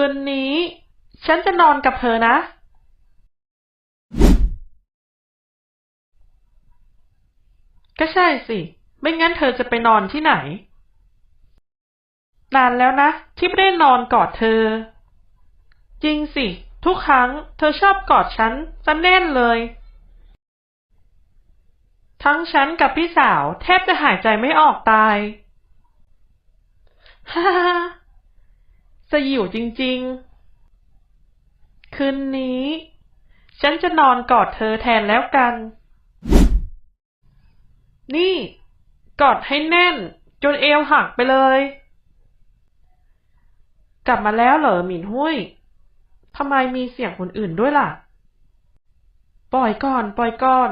คืนนี้ ฉันจะนอนกับเธอนะ ก็ใช่สิ ไม่งั้นเธอจะไปนอนที่ไหน นานแล้วนะ ที่ไม่ได้นอนกอดเธอ จริงสิ ทุกครั้ง เธอชอบกอดฉันซะแน่นเลย ทั้งฉันกับพี่สาวแทบจะหายใจไม่ออกตาย ฮ่า สยิวจริง ๆ คืนนี้ ฉันจะนอนกอดเธอแทนแล้วกัน นี่ กอดให้แน่น จนเอวหักไปเลย กลับมาแล้วเหรอหมินหุ้ยทำไมมีเสียงคนอื่นด้วยล่ะ ปล่อยก่อน ปล่อยก่อน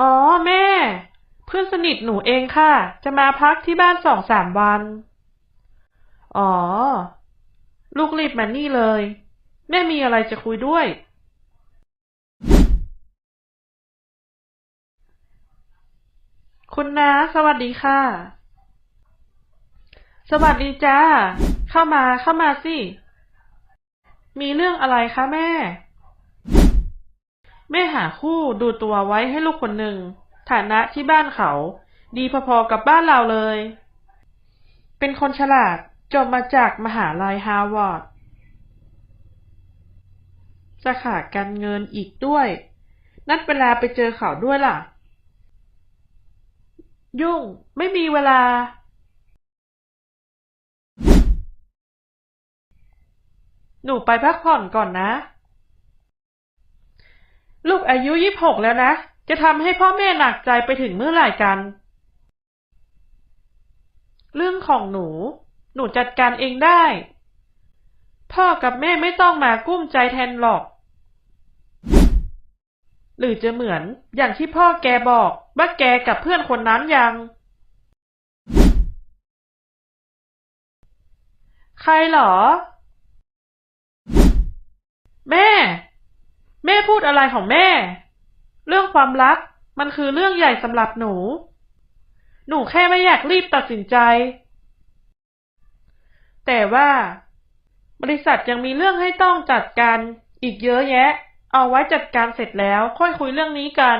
อ๋อ แม่ พื่อนสนิทหนูเองค่ะ จะมาพักที่บ้านสองสามวัน อ๋อ ลูกรีบมานี่เลย แม่มีอะไรจะคุยด้วย คุณนาสวัสดีค่ะ สวัสดีจ้า เข้ามาเข้ามาสิ มีเรื่องอะไรคะแม่ แม่หาคู่ดูตัวไว้ให้ลูกคนหนึ่ง ฐานะที่บ้านเขา ดีพอๆกับบ้านเราเลย เป็นคนฉลาดจบมาจากมหาลัยฮาร์วาร์ดสาขาการเงินอีกด้วย นัดเวลาไปเจอเขาด้วยล่ะ ยุ่งไม่มีเวลา หนูไปพักผ่อนก่อนนะ ลูกอายุยี่หกแล้วนะ จะทำให้พ่อแม่หนักใจไปถึงเมื่อไหร่กัน เรื่องของหนู หนูจัดการเองได้ พ่อกับแม่ไม่ต้องมากุ้มใจแทนหรอก หรือจะเหมือนอย่างที่พ่อแกบอกว่าแกกับเพื่อนคนนั้นยัง ใครเหรอ แม่ แม่พูดอะไรของแม่ เรื่องความรักมันคือเรื่องใหญ่สำหรับหนู หนูแค่ไม่อยากรีบตัดสินใจ แต่ว่า บริษัทยังมีเรื่องให้ต้องจัดการอีกเยอะแยะ เอาไว้จัดการเสร็จแล้วค่อยคุยเรื่องนี้กัน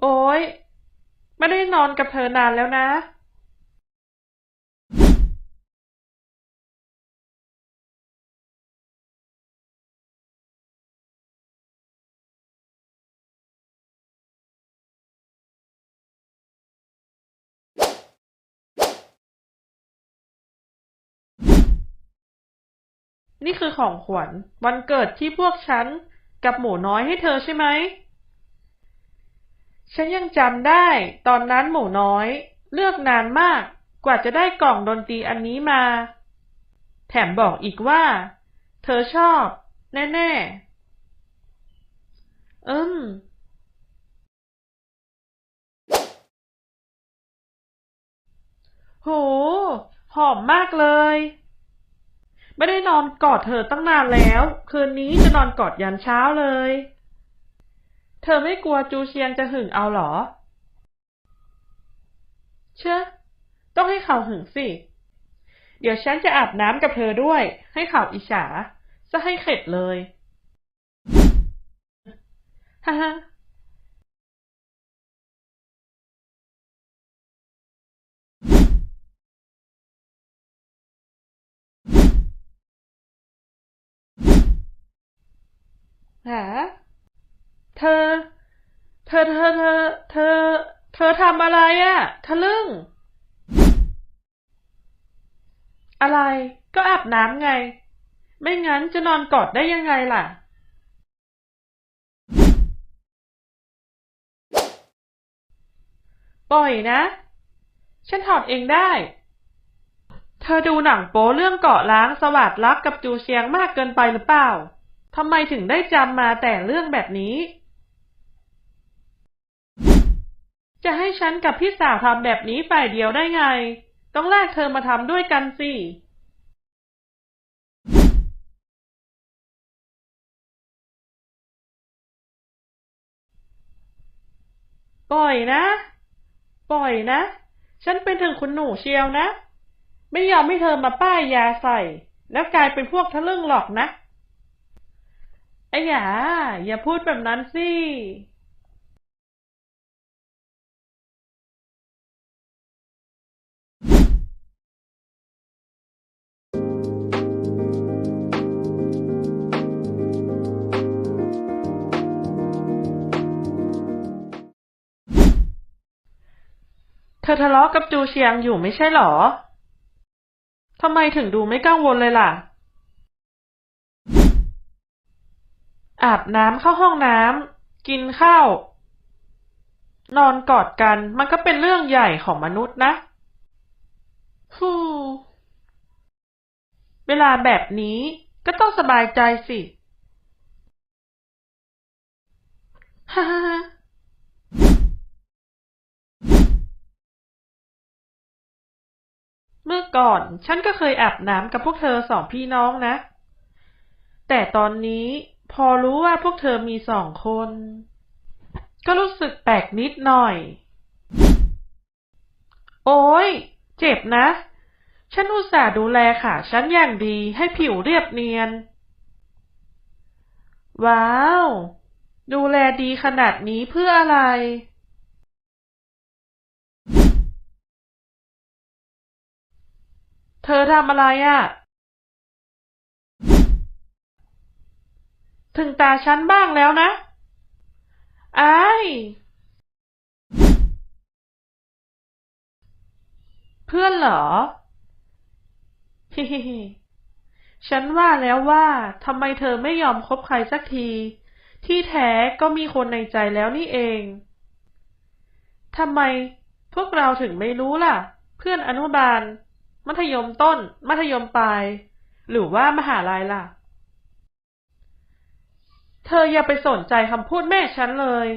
โอ๊ยไม่ได้นอนกับเธอนานแล้วนะ นี่คือของขวัญวันเกิดที่พวกฉันกับหมูน้อยให้เธอใช่ไหม ฉันยังจำได้ตอนนั้นหมูน้อย เลือกนานมากกว่าจะได้กล่องดนตรีอันนี้มา แถมบอกอีกว่า เธอชอบ แน่ๆ อืมโห หอมมากเลย ไม่ได้นอนกอดเธอตั้งนานแล้ว คืนนี้จะนอนกอดยันเช้าเลย เธอไม่กลัวจูเชียงจะหึงเอาหรอ เชื่อ ต้องให้เขาหึงสิ เดี๋ยวฉันจะอาบน้ำกับเธอด้วย ให้เขาอิจฉา จะให้เข็ดเลยฮ่า หา เธอ เธอ เธอ เธอ เธอ เธอทำอะไรอะ่ะทะลึ่ง อะไรก็อาบน้ำไง ไม่งั้นจะนอนกอดได้ยังไงล่ะปล่อยนะ ฉันถอดเองได้ เธอดูหนังโป๊เรื่องเกาะล้างสวัสดรักกับจูเชียงมากเกินไปหรือเปล่า ทำไมถึงได้จำมาแต่เรื่องแบบนี้ จะให้ฉันกับพี่สาวทำแบบนี้ฝ่ายเดียวได้ไง ต้องแลกเธอมาทำด้วยกันสิปล่อยนะ ปล่อยนะ ฉันเป็นถึงคุณหนูเชียวนะ ไม่ยอมให้เธอมาป้ายยาใส่ แล้วกลายเป็นพวกทะลึ่งหรอกนะ ไอ้หยาอย่าพูดแบบนั้นสิเธอทะเลาะกับจูเชียงอยู่ไม่ใช่หรอ ทำไมถึงดูไม่กังวลเลยล่ะ อาบน้ำเข้าห้องน้ำกินข้าวนอนกอดกันมันก็เป็นเรื่องใหญ่ของมนุษย์นะฮู้เวลาแบบนี้ก็ต้องสบายใจสิฮ่าฮ่าฮ่าเมื่อก่อนฉันก็เคยอาบน้ำกับพวกเธอสองพี่น้องนะ แต่ตอนนี้ พอรู้ว่าพวกเธอมีสองคน ก็รู้สึกแปลกนิดหน่อย โอ้ยเจ็บนะ ฉันอุตส่าห์ดูแลค่ะ ฉันอย่างดีให้ผิวเรียบเนียน ว้าว ดูแลดีขนาดนี้เพื่ออะไรเธอทำอะไรอะ่ะ ถึงตาฉันบ้างแล้วนะไอ้ายเพื่อนเหรอฮิฮิฮิฉันว่าแล้วว่าทำไมเธอไม่ยอมคบใครสักที ที่แท้ก็มีคนในใจแล้วนี่เองทำไมพวกเราถึงไม่รู้ล่ะ เพื่อนอนุบาล มัธยมต้น มัธยมปลาย หรือว่ามหาลัยล่ะ เธออย่าไปสนใจคำพูดแม่ฉันเลย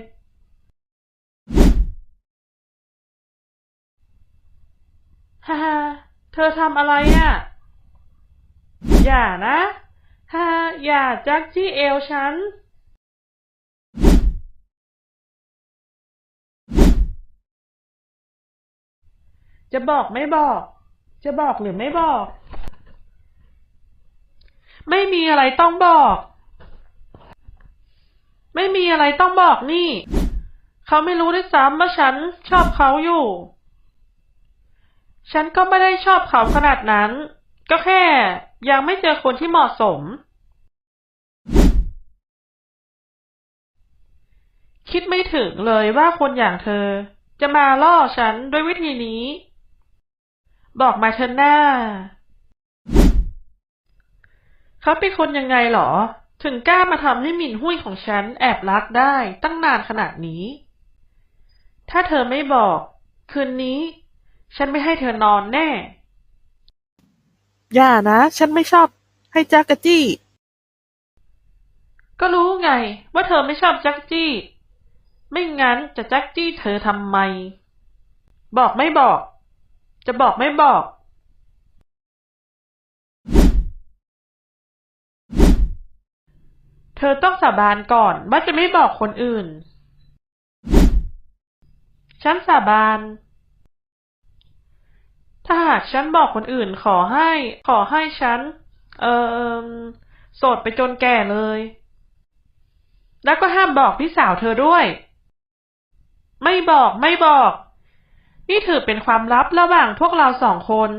ฮ่าฮ่าเธอทำอะไรอะ อย่านะ ฮ่า อย่าจักจี้เอวฉัน จะบอกไม่บอก จะบอกหรือไม่บอก ไม่มีอะไรต้องบอก ไม่มีอะไรต้องบอกนี่ เขาไม่รู้ด้วยซ้ำว่าฉันชอบเขาอยู่ ฉันก็ไม่ได้ชอบเขาขนาดนั้น ก็แค่ยังไม่เจอคนที่เหมาะสม คิดไม่ถึงเลยว่าคนอย่างเธอ จะมาล่อฉันด้วยวิธีนี้ บอกมาเธอหน้า เขาเป็นคนยังไงหรอ ถึงกล้ามาทำให้หมิ่นหุ้ยของฉันแอบรักได้ตั้งนานขนาดนี้ ถ้าเธอไม่บอก คืนนี้ ฉันไม่ให้เธอนอนแน่ อย่านะ ฉันไม่ชอบให้จักรจี้ ก็รู้ไง ว่าเธอไม่ชอบจักจี้ ไม่งั้นจะจักจี้เธอทำไม บอกไม่บอก จะบอกไม่บอก เธอต้องสาบานก่อนว่าจะไม่บอกคนอื่น ฉันสาบาน ถ้าหากฉันบอกคนอื่นขอให้ ขอให้ฉัน เออโสดไปจนแก่เลย แล้วก็ห้ามบอกพี่สาวเธอด้วย ไม่บอกไม่บอก นี่ถือเป็นความลับระหว่างพวกเราสองคน